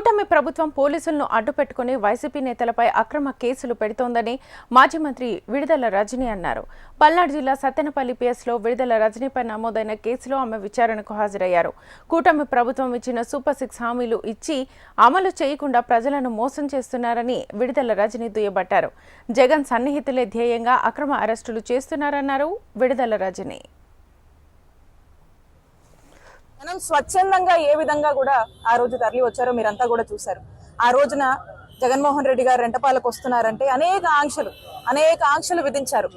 కూటమి ప్రభుత్వం పోలీసులను అడ్డుపెట్టుకుని వైసీపీ నేతలపై అక్రమ కేసులు పెడుతోందని మాజీ మంత్రి విడుదల రజని అన్నారు. పల్నాడు జిల్లా సత్తెనపల్లి పిఎస్లో విడుదల రజనీపై నమోదైన కేసులో ఆమె విచారణకు హాజరయ్యారు. కూటమి ప్రభుత్వం ఇచ్చిన సూపర్ సిక్స్ హామీలు ఇచ్చి అమలు చేయకుండా ప్రజలను మోసం చేస్తున్నారని విడుదల రజని దుయ్యబట్టారు. జగన్ సన్నిహితులే ధ్యేయంగా అక్రమ అరెస్టులు చేస్తున్నారన్నారు విడుదల రజని. మనం స్వచ్ఛందంగా ఏ విధంగా కూడా ఆ రోజు తరలి వచ్చారో మీరంతా కూడా చూశారు. ఆ రోజున జగన్మోహన్ రెడ్డి గారు రెంటపాలకు వస్తున్నారంటే అనేక ఆంక్షలు అనేక ఆంక్షలు విధించారు.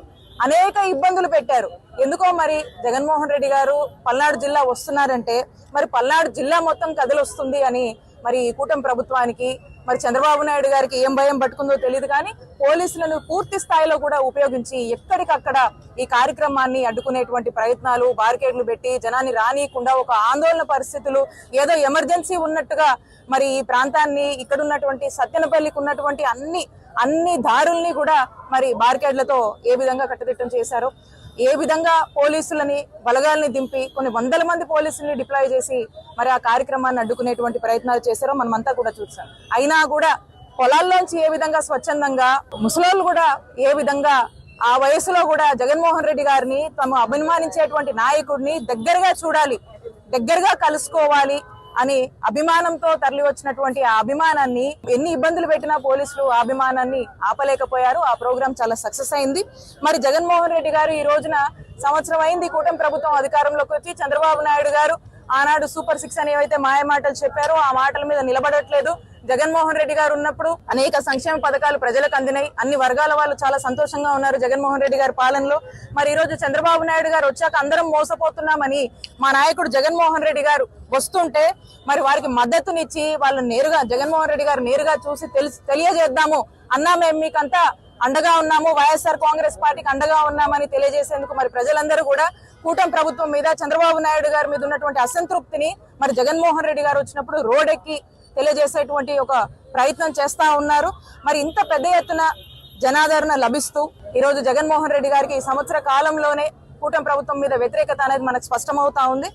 అనేక ఇబ్బందులు పెట్టారు. ఎందుకో మరి జగన్మోహన్ రెడ్డి గారు పల్నాడు జిల్లా వస్తున్నారంటే మరి పల్నాడు జిల్లా మొత్తం కదిలొస్తుంది అని మరి ఈ కూటమి ప్రభుత్వానికి మరి చంద్రబాబు నాయుడు గారికి ఏం భయం పట్టుకుందో తెలియదు కానీ పోలీసులను పూర్తి స్థాయిలో కూడా ఉపయోగించి ఎక్కడికక్కడ ఈ కార్యక్రమాన్ని అడ్డుకునేటువంటి ప్రయత్నాలు బారికేడ్లు పెట్టి జనాన్ని రానియకుండా ఒక ఆందోళన పరిస్థితులు ఏదో ఎమర్జెన్సీ ఉన్నట్టుగా మరి ఈ ప్రాంతాన్ని ఇక్కడ ఉన్నటువంటి సత్యనపల్లికి ఉన్నటువంటి అన్ని అన్ని దారుల్ని కూడా మరి బారికేడ్లతో ఏ విధంగా కట్టుదిట్టం చేశారో ఏ విధంగా పోలీసులని బలగాల్ని దింపి కొన్ని వందల మంది పోలీసుల్ని డిప్లాయ్ చేసి మరి ఆ కార్యక్రమాన్ని అడ్డుకునేటువంటి ప్రయత్నాలు చేశారో మనమంతా కూడా చూసాం. అయినా కూడా పొలాల్లోంచి ఏ విధంగా స్వచ్ఛందంగా ముసలోళ్ళు కూడా ఏ విధంగా ఆ వయసులో కూడా జగన్మోహన్ రెడ్డి గారిని తమ అభిమానించేటువంటి నాయకుడిని దగ్గరగా చూడాలి దగ్గరగా కలుసుకోవాలి అని అభిమానంతో తరలి వచ్చినటువంటి ఆ అభిమానాన్ని ఎన్ని ఇబ్బందులు పెట్టినా పోలీసులు ఆ అభిమానాన్ని ఆపలేకపోయారు. ఆ ప్రోగ్రాం చాలా సక్సెస్ అయింది. మరి జగన్మోహన్ రెడ్డి గారు ఈ రోజున సంవత్సరం అయింది. కూటమి ప్రభుత్వం అధికారంలోకి వచ్చి చంద్రబాబు నాయుడు గారు ఆనాడు సూపర్ సిక్స్ అని ఏవైతే మాయ మాటలు చెప్పారో ఆ మాటల మీద నిలబడట్లేదు. జగన్మోహన్ రెడ్డి గారు ఉన్నప్పుడు అనేక సంక్షేమ పథకాలు ప్రజలకు అందినాయి. అన్ని వర్గాల వాళ్ళు చాలా సంతోషంగా ఉన్నారు జగన్మోహన్ రెడ్డి గారి పాలనలో. మరి ఈ రోజు చంద్రబాబు నాయుడు గారు వచ్చాక అందరం మోసపోతున్నామని మా నాయకుడు జగన్మోహన్ రెడ్డి గారు వస్తుంటే మరి వారికి మద్దతునిచ్చి వాళ్ళు నేరుగా జగన్మోహన్ రెడ్డి గారు నేరుగా చూసి తెలిసి తెలియజేద్దాము అన్నా మేము మీకంతా? అండగా ఉన్నాము. వైఎస్ఆర్ కాంగ్రెస్ పార్టీకి అండగా ఉన్నామని తెలియజేసేందుకు మరి ప్రజలందరూ కూడా కూటమి ప్రభుత్వం మీద చంద్రబాబు నాయుడు గారి మీద ఉన్నటువంటి అసంతృప్తిని మరి జగన్మోహన్ రెడ్డి గారు వచ్చినప్పుడు రోడెక్కి తెలియజేసేటువంటి ఒక ప్రయత్నం చేస్తా ఉన్నారు. మరి ఇంత పెద్ద ఎత్తున జనాదరణ లభిస్తూ ఈరోజు జగన్మోహన్ రెడ్డి గారికి ఈ సంవత్సర కాలంలోనే కూటమి ప్రభుత్వం మీద వ్యతిరేకత అనేది మనకు స్పష్టమవుతా ఉంది.